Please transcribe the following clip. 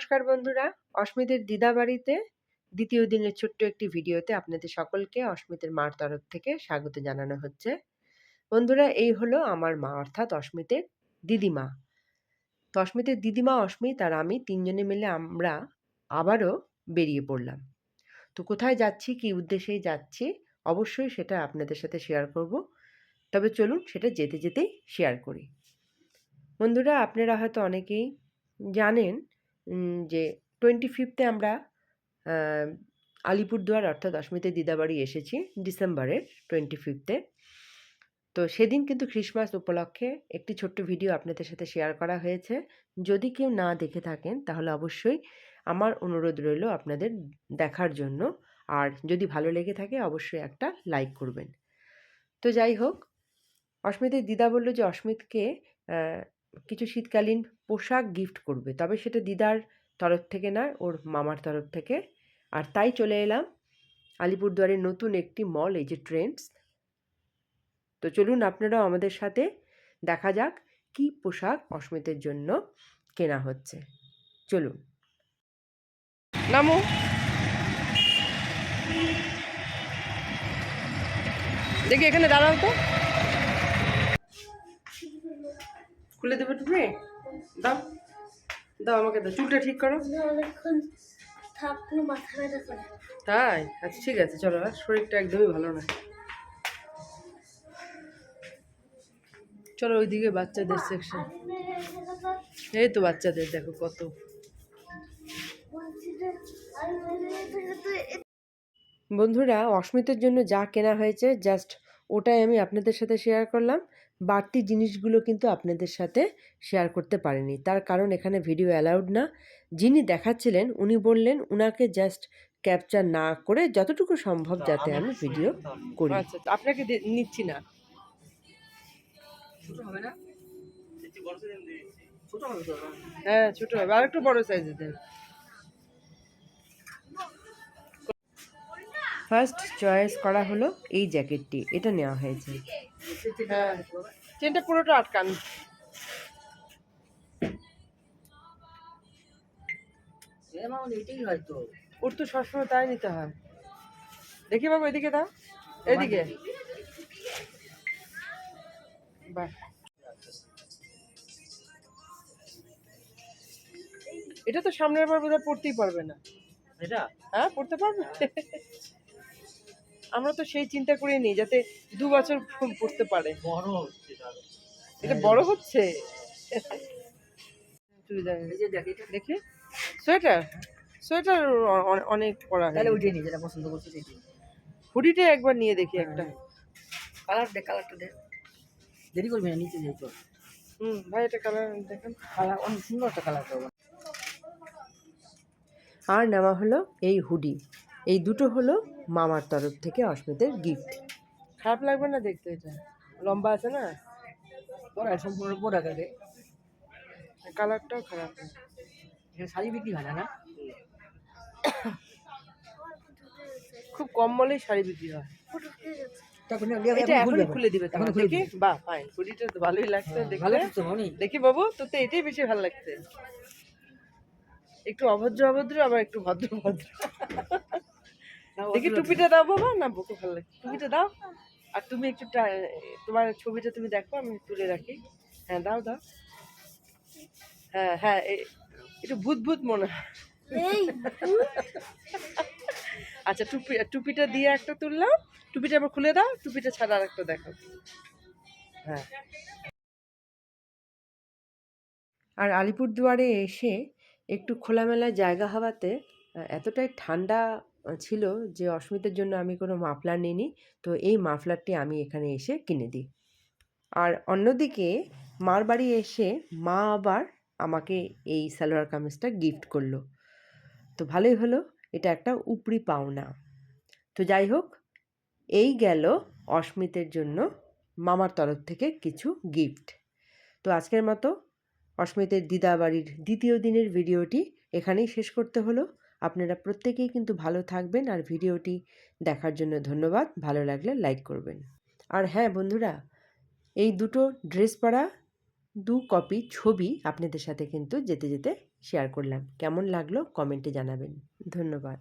নমস্কার বন্ধুরা। অস্মিতের দিদা বাড়িতে দ্বিতীয় দিনের ছোট্ট একটি ভিডিওতে আপনাদের সকলকে অস্মিতের মার তরফ থেকে স্বাগত জানানো হচ্ছে। বন্ধুরা, এই হলো আমার মা, অর্থাৎ অস্মিতের দিদিমা। তো অস্মিতের দিদিমা অস্মিত আর আমি তিনজনে মিলে আমরা আবারও বেরিয়ে পড়লাম। তো কোথায় যাচ্ছি, কি উদ্দেশ্যেই যাচ্ছি, অবশ্যই সেটা আপনাদের সাথে শেয়ার করব। তবে চলুন সেটা যেতে যেতেই শেয়ার করি। বন্ধুরা, আপনারা হয়তো অনেকেই জানেন যে টোয়েন্টি ফিফথে আমরা আলিপুরদুয়ার অর্থাৎ অস্মিতের দিদাবাড়ি এসেছি ডিসেম্বরের টোয়েন্টি ফিফথে তো সেদিন কিন্তু খ্রিসমাস উপলক্ষে একটি ছোট্ট ভিডিও আপনাদের সাথে শেয়ার করা হয়েছে। যদি কেউ না দেখে থাকেন, তাহলে অবশ্যই আমার অনুরোধ রইল আপনাদের দেখার জন্য। আর যদি ভালো লেগে থাকে, অবশ্যই একটা লাইক করবেন। তো যাই হোক অস্মিতের দিদা বলল যে, অস্মিতকে কিছু শীতকালীন পোশাক গিফট করবে। তবে সেটা দিদার তরফ থেকে না, ওর মামার তরফ থেকে। আর তাই চলে এলাম আলিপুরদুয়ারের নতুন একটি মল এই যে ট্রেন্ডস তো চলুন আপনারাও আমাদের সাথে দেখা যাক কি পোশাক অস্মিতের জন্য কেনা হচ্ছে। চলুন। নামো। দেখি এখানে দাঁড়াও তো। খুলে দেবে তুমি দাও। দাও আমাকে দাও। চুলটা ঠিক করো। তাই? আচ্ছা ঠিক আছে চলো আর শরীরটা একদমই ভালো না চলো ওইদিকে বাচ্চাদের সেকশন এই তো বাচ্চাদের দেখো কত। বন্ধুরা অস্মিতের জন্য যা কেনা হয়েছে জাস্ট ওটাই আমি আপনাদের সাথে শেয়ার করলাম। বাড়তি জিনিসগুলো কিন্তু আপনাদের সাথে শেয়ার করতে পারিনি। তার কারণ এখানে ভিডিও অ্যালাউড না। যিনি দেখাচ্ছিলেন উনি বললেন উনাকে জাস্ট ক্যাপচার না করে যতটুকু সম্ভব যাতে আমি ভিডিও করি। আচ্ছা আপনাকে নিচ্ছি না। হ্যাঁ ছোট হবে। আর একটু বড় সাইজের দেন। ফার্স্ট চয়েস করা হলো এই জ্যাকেটটি এটা নেওয়া হয়েছে। হ্যাঁ। চেনটা পুরোটা আটকান। ওর তো সবসময় তাই নিতে হয়। দেখি বাবু এদিকে দাও। এদিকে। বাহ। এটা তো সামনের বার বোধহয় পড়তেই পারবে না। এটা? হ্যাঁ পড়তে পারবে? আমরা তো সেই চিন্তা করে নিই যাতে দু বছর পড়তে পারে। বড়। এটা বড় হচ্ছে? চুড়িদার। এই যে দেখ এটা দেখি। সোয়েটার? সোয়েটার অনেক পরা তাহলে উঠিয়ে নি যেটা পছন্দ করছি সেটি হুডিটা একবার নিয়ে দেখি একটা। কালার দে কালারটা দে। দেরি করবি না নিচে যাই তো হুম ভাই এটা কালার দেখেন। কালার অনেক সুন্দর একটা কালার তো আর নেওয়া হলো এই হুডি। এই দুটো হলো মামার তরফ থেকে অস্মিতের গিফট খারাপ লাগবে না দেখতে এটা? লম্বা আছে না? পরা সম্পূর্ণ থাকে কালারটাও খারাপ। এখানে শাড়ি বিক্রি হয় না না? খুব কম মলেই শাড়ি বিক্রি হয়। হয়ে খুলে দিবে। বাহ ফাইন তো ভালোই লাগছে মনি। দেখি বাবু তোর তো এটাই বেশি ভালো লাগছে। একটু অভদ্র অভদ্র আবার একটু ভদ্র ভদ্র। দেখি টুপিটা দাও বাবা। না বুকে ভালো লাগছে। টুপিটা দাও। আর তুমি একটু টা- তোমার ছবিটা তুমি দেখো আমি তুলে রাখি। হ্যাঁ দাও দাও। হ্যাঁ হ্যাঁ এ- একটু ভূত ভূত মনে আচ্ছা টুপি টুপিটা দিয়ে একটা তুললাম। টুপিটা আবার খুলে দাও টুপিটা ছাড়া আর একটা দেখো। হ্যাঁ। আর আলিপুরদুয়ারে এসে একটু খোলামেলা জায়গা হওয়াতে এতটাই ঠান্ডা ছিল যে, অস্মিতার জন্য আমি কোনো মাফলার নিইনি। তো এই মাফলারটি আমি এখানে এসে কিনে দিই। আর অন্যদিকে মার বাড়ি এসে মা আবার আমাকে এই সালোয়ার কামিজটা গিফট করল। তো ভালোই হলো, এটা একটা উপরি পাওনা। তো যাই হোক, এই গেল অস্মিতের জন্য মামার তরফ থেকে কিছু গিফট। তো আজকের মতো অস্মিতের দিদা বাড়ির দ্বিতীয় দিনের ভিডিওটি এখানেই শেষ করতে হলো। আপনারা প্রত্যেকেই কিন্তু ভালো থাকবেন আর ভিডিওটি দেখার জন্য ধন্যবাদ। ভালো লাগলে লাইক করবেন। আর হ্যাঁ বন্ধুরা, এই দুটো ড্রেস পরা দু কপি ছবি আপনাদের সাথে কিন্তু যেতে যেতে শেয়ার করলাম। কেমন লাগল কমেন্টে জানাবেন। ধন্যবাদ।